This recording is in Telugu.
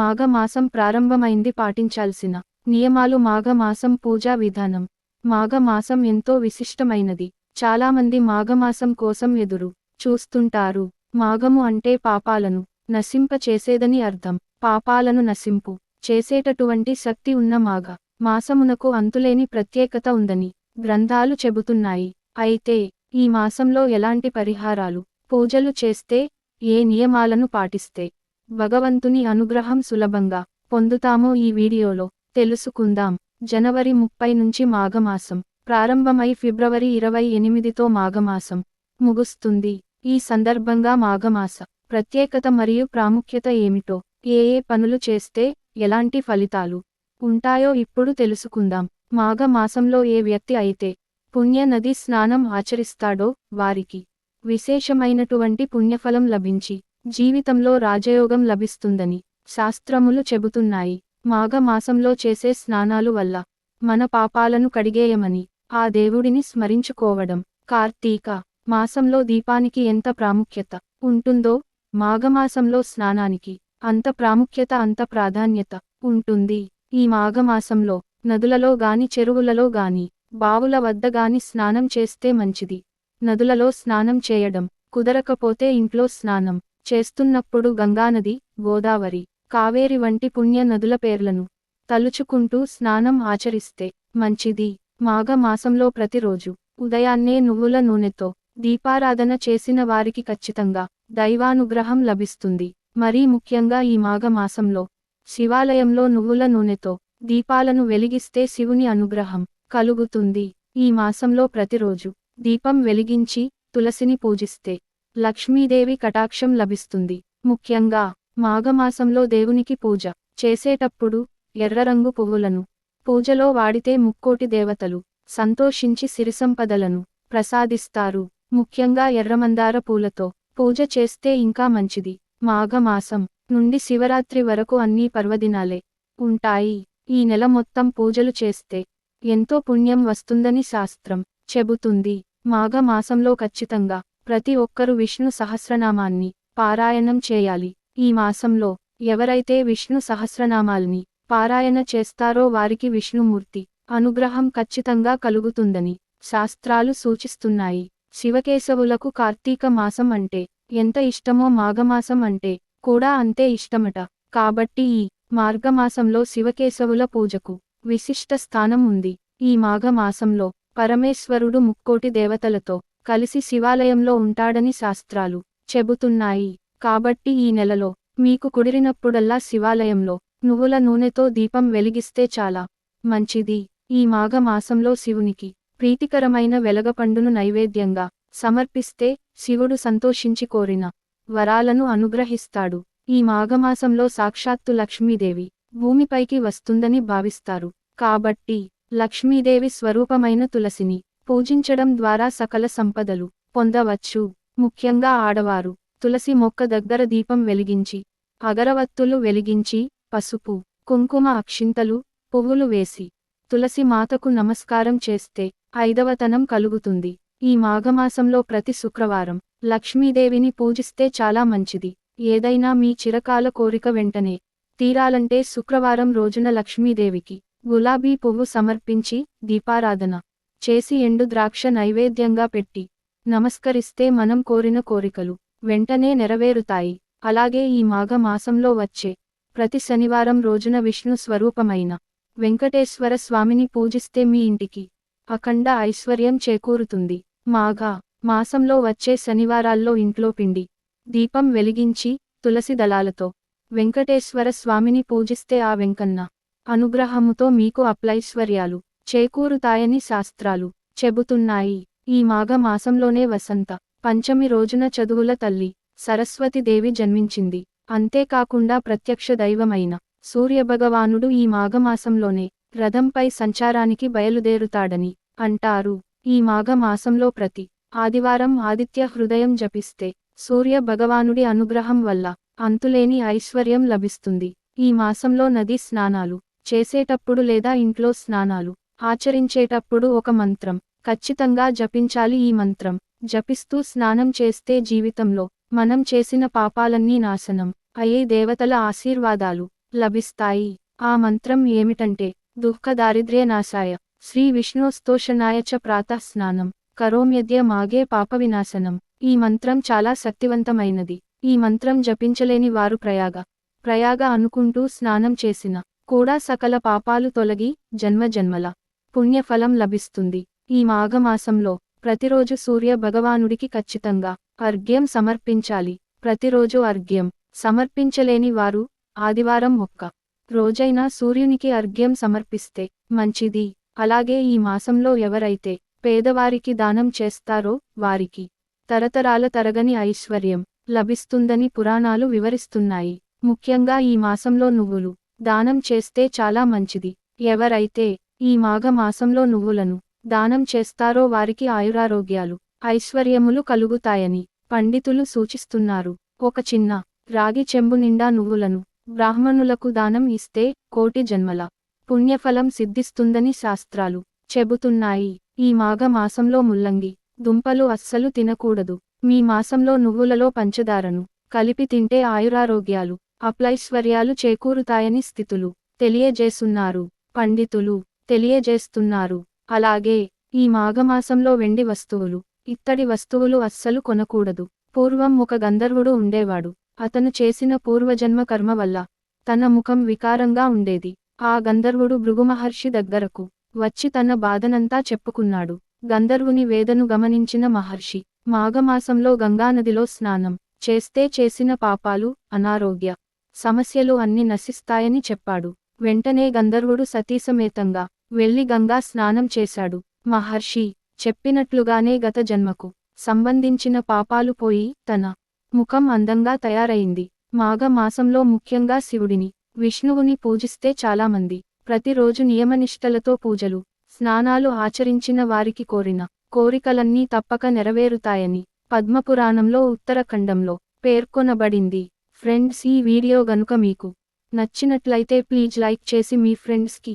మాఘమాసం ప్రారంభమైంది పాటించాల్సిన నియమాలు మాఘమాసం పూజా విధానం. మాఘమాసం ఎంతో విశిష్టమైనది. చాలామంది మాఘమాసం కోసం ఎదురు చూస్తుంటారు. మాఘము అంటే పాపాలను నశింప చేసేదని అర్థం. పాపాలను నశింపు చేసేటటువంటి శక్తి ఉన్న మాఘ మాసమునకు అంతులేని ప్రత్యేకత ఉందని గ్రంథాలు చెబుతున్నాయి. అయితే ఈ మాసంలో ఎలాంటి పరిహారాలు పూజలు చేస్తే ఏ నియమాలను పాటిస్తే? భగవంతుని అనుగ్రహం సులభంగా పొందుతామో ఈ వీడియోలో తెలుసుకుందాం. జనవరి ముప్పై నుంచి మాఘమాసం ప్రారంభమై ఫిబ్రవరి ఇరవై ఎనిమిదితో మాఘమాసం ముగుస్తుంది. ఈ సందర్భంగా మాఘమాస ప్రత్యేకత మరియు ప్రాముఖ్యత ఏమిటో ఏ ఏ పనులు చేస్తే ఎలాంటి ఫలితాలు ఉంటాయో ఇప్పుడు తెలుసుకుందాం. మాఘమాసంలో ఏ వ్యక్తి అయితే పుణ్యనది స్నానం ఆచరిస్తాడో వారికి విశేషమైనటువంటి పుణ్యఫలం లభించి జీవితంలో రాజయోగం లభిస్తుందని శాస్త్రములు చెబుతున్నాయి. మాఘమాసంలో చేసే స్నానాలు వల్ల మన పాపాలను కడిగేయమని ఆ దేవుడిని స్మరించుకోవడం. కార్తీక మాసంలో దీపానికి ఎంత ప్రాముఖ్యత ఉంటుందో మాఘమాసంలో స్నానానికి అంత ప్రాముఖ్యత అంత ప్రాధాన్యత ఉంటుంది. ఈ మాఘమాసంలో నదులలో గాని చెరువులలో గాని బావుల వద్ద గాని స్నానం చేస్తే మంచిది. నదులలో స్నానం చేయడం కుదరకపోతే ఇంట్లో స్నానం చేస్తున్నప్పుడు గంగానది గోదావరి కావేరి వంటి పుణ్య నదుల పేర్లను తలుచుకుంటూ స్నానం ఆచరిస్తే మంచిది. మాఘమాసంలో ప్రతిరోజు ఉదయాన్నే నువ్వుల నూనెతో దీపారాధన చేసిన వారికి ఖచ్చితంగా దైవానుగ్రహం లభిస్తుంది. మరీ ముఖ్యంగా ఈ మాఘమాసంలో శివాలయంలో నువ్వుల నూనెతో దీపాలను వెలిగిస్తే శివుని అనుగ్రహం కలుగుతుంది. ఈ మాసంలో ప్రతిరోజు దీపం వెలిగించి తులసిని పూజిస్తే లక్ష్మీదేవి కటాక్షం లభిస్తుంది. ముఖ్యంగా మాఘమాసంలో దేవునికి పూజ చేసేటప్పుడు ఎర్రరంగు పువ్వులను పూజలో వాడితే ముక్కోటి దేవతలు సంతోషించి సిరిసంపదలను ప్రసాదిస్తారు. ముఖ్యంగా ఎర్రమందార పూలతో పూజ చేస్తే ఇంకా మంచిది. మాఘమాసం నుండి శివరాత్రి వరకు అన్నీ పర్వదినాలే ఉంటాయి. ఈ నెల మొత్తం పూజలు చేస్తే ఎంతో పుణ్యం వస్తుందని శాస్త్రం చెబుతుంది. మాఘమాసంలో ఖచ్చితంగా ప్రతి ఒక్కరు విష్ణు సహస్రనామాన్ని పారాయణం చేయాలి. ఈ మాసంలో ఎవరైతే విష్ణు సహస్రనామాల్ని పారాయణ చేస్తారో వారికి విష్ణుమూర్తి అనుగ్రహం ఖచ్చితంగా కలుగుతుందని శాస్త్రాలు సూచిస్తున్నాయి. శివకేశవులకు కార్తీక మాసం అంటే ఎంత ఇష్టమో మాఘమాసం అంటే కూడా అంతే ఇష్టమట. కాబట్టి ఈ మార్గమాసంలో శివకేశవుల పూజకు విశిష్ట స్థానం ఉంది. ఈ మాఘమాసంలో పరమేశ్వరుడు ముక్కోటి దేవతలతో కలిసి శివాలయంలో ఉంటాడని శాస్త్రాలు చెబుతున్నాయి. కాబట్టి ఈ నెలలో మీకు కుదిరినప్పుడల్లా శివాలయంలో నువ్వుల నూనెతో దీపం వెలిగిస్తే చాలా మంచిది. ఈ మాఘమాసంలో శివునికి ప్రీతికరమైన వెలగపండును నైవేద్యంగా సమర్పిస్తే శివుడు సంతోషించి కోరిన వరాలను అనుగ్రహిస్తాడు. ఈ మాఘమాసంలో సాక్షాత్తు లక్ష్మీదేవి భూమిపైకి వస్తుందని భావిస్తారు. కాబట్టి లక్ష్మీదేవి స్వరూపమైన తులసిని పూజించడం ద్వారా సకల సంపదలు పొందవచ్చు. ముఖ్యంగా ఆడవారు తులసి మొక్క దగ్గర దీపం వెలిగించి అగరవత్తులు వెలిగించి పసుపు కుంకుమ అక్షింతలు పువ్వులు వేసి తులసి మాతకు నమస్కారం చేస్తే ఐదవతనం కలుగుతుంది. ఈ మాఘమాసంలో ప్రతి శుక్రవారం లక్ష్మీదేవిని పూజిస్తే చాలా మంచిది. ఏదైనా మీ చిరకాల కోరిక వెంటనే తీరాలంటే శుక్రవారం రోజున లక్ష్మీదేవికి గులాబీ పువ్వు సమర్పించి దీపారాధన చేసి ఎండు ద్రాక్ష నైవేద్యంగా పెట్టి నమస్కరిస్తే మనం కోరిన కోరికలు వెంటనే నెరవేరుతాయి. అలాగే ఈ మాఘ మాసంలో వచ్చే ప్రతి శనివారం రోజున విష్ణు స్వరూపమైన వెంకటేశ్వర స్వామిని పూజిస్తే మీ ఇంటికి అఖండ ఐశ్వర్యం చేకూరుతుంది. మాఘ మాసంలో వచ్చే శనివారాల్లో ఇంట్లో పిండి దీపం వెలిగించి తులసి దళాలతో వెంకటేశ్వర స్వామిని పూజిస్తే ఆ వెంకన్న అనుగ్రహముతో మీకు అప్లైశ్వర్యాలు చేకూరుతాయని శాస్త్రాలు చెబుతున్నాయి. ఈ మాఘ మాసంలోనే వసంత పంచమి రోజున చదువుల తల్లి సరస్వతిదేవి జన్మించింది. అంతేకాకుండా ప్రత్యక్ష దైవమైన సూర్యభగవానుడు ఈ మాఘమాసంలోనే రథంపై సంచారానికి బయలుదేరుతాడని అంటారు. ఈ మాఘమాసంలో ప్రతి ఆదివారం ఆదిత్య హృదయం జపిస్తే సూర్య భగవానుడి అనుగ్రహం వల్ల అంతులేని ఐశ్వర్యం లభిస్తుంది. ఈ మాసంలో నది స్నానాలు చేసేటప్పుడు లేదా ఇంట్లో స్నానాలు ఆచరించేటప్పుడు ఒక మంత్రం. ఖచ్చితంగా జపించాలి ఈ మంత్రం. జపిస్తూ స్నానం చేస్తే జీవితంలో మనం చేసిన పాపాలన్నీ నాశనం అయ్యే దేవతల ఆశీర్వాదాలు లభిస్తాయి. ఆ మంత్రం ఏమిటంటే దుఃఖ దారిద్ర్య నాశాయ. శ్రీ విష్ణోస్తోషణాయ చ ప్రాతః స్నానం. కరోమ్యద్య మాగే పాప వినాశనం. ఈ మంత్రం చాలా శక్తివంతమైనది. ఈ మంత్రం జపించలేని వారు ప్రయాగ. ప్రయాగ అనుకుంటూ స్నానం చేసిన కూడా సకల పాపాలు తొలగి జన్మ జన్మల పుణ్యఫలం లభిస్తుంది. ఈ మాఘమాసంలో ప్రతిరోజు సూర్య భగవానుడికి ఖచ్చితంగా అర్ఘ్యం సమర్పించాలి. ప్రతిరోజు అర్ఘ్యం సమర్పించలేని వారు ఆదివారం ఒక్క రోజైనా సూర్యునికి అర్ఘ్యం సమర్పిస్తే మంచిది. అలాగే ఈ మాసంలో ఎవరైతే పేదవారికి దానం చేస్తారో వారికి తరతరాల తరగని ఐశ్వర్యం లభిస్తుందని పురాణాలు వివరిస్తున్నాయి. ముఖ్యంగా ఈ మాసంలో నువ్వులు దానం చేస్తే చాలా మంచిది. ఎవరైతే ఈ మాఘమాసంలో నువ్వులను దానం చేస్తారో వారికి ఆయురారోగ్యాలు ఐశ్వర్యములు కలుగుతాయని పండితులు సూచిస్తున్నారు. ఒక చిన్న రాగి చెంబు నిండా నువ్వులను బ్రాహ్మణులకు దానం ఇస్తే కోటి జన్మల పుణ్యఫలం సిద్ధిస్తుందని శాస్త్రాలు చెబుతున్నాయి. ఈ మాఘ మాసంలో ముల్లంగి దుంపలు అస్సలు తినకూడదు. మీ మాసంలో నువ్వులలో పంచదారను కలిపి తింటే ఆయురారోగ్యాలు అప్లైశ్వర్యాలు చేకూరుతాయని స్థితులు తెలియజేస్తున్నారు పండితులు. తెలియజేస్తున్నారు. అలాగే ఈ మాఘమాసంలో వెండి వస్తువులు ఇత్తడి వస్తువులు అస్సలు కొనకూడదు. పూర్వం ఒక గంధర్వుడు ఉండేవాడు. అతను చేసిన పూర్వజన్మ కర్మ వల్ల తన ముఖం వికారంగా ఉండేది. ఆ గంధర్వుడు భృగుమహర్షి దగ్గరకు వచ్చి తన బాధనంతా చెప్పుకున్నాడు. గంధర్వుని వేదను గమనించిన మహర్షి మాఘమాసంలో గంగానదిలో స్నానం చేస్తే చేసిన పాపాలు అనారోగ్య సమస్యలు అన్ని నశిస్తాయని చెప్పాడు. వెంటనే గంధర్వుడు సతీసమేతంగా వెళ్ళి గంగా స్నానం చేశాడు. మహర్షి చెప్పినట్లుగానే గత జన్మకు సంబంధించిన పాపాలు పోయి తన ముఖం అందంగా తయారైంది. మాఘ మాసంలో ముఖ్యంగా శివుడిని విష్ణువుని పూజిస్తే చాలామంది ప్రతిరోజు నియమనిష్టలతో పూజలు స్నానాలు ఆచరించిన వారికి కోరిన కోరికలన్నీ తప్పక నెరవేరుతాయని పద్మపురాణంలో ఉత్తరఖండంలో పేర్కొనబడింది. ఫ్రెండ్స్ ఈ వీడియో గనుక మీకు నచ్చినట్లయితే ప్లీజ్ లైక్ చేసి మీ ఫ్రెండ్స్కి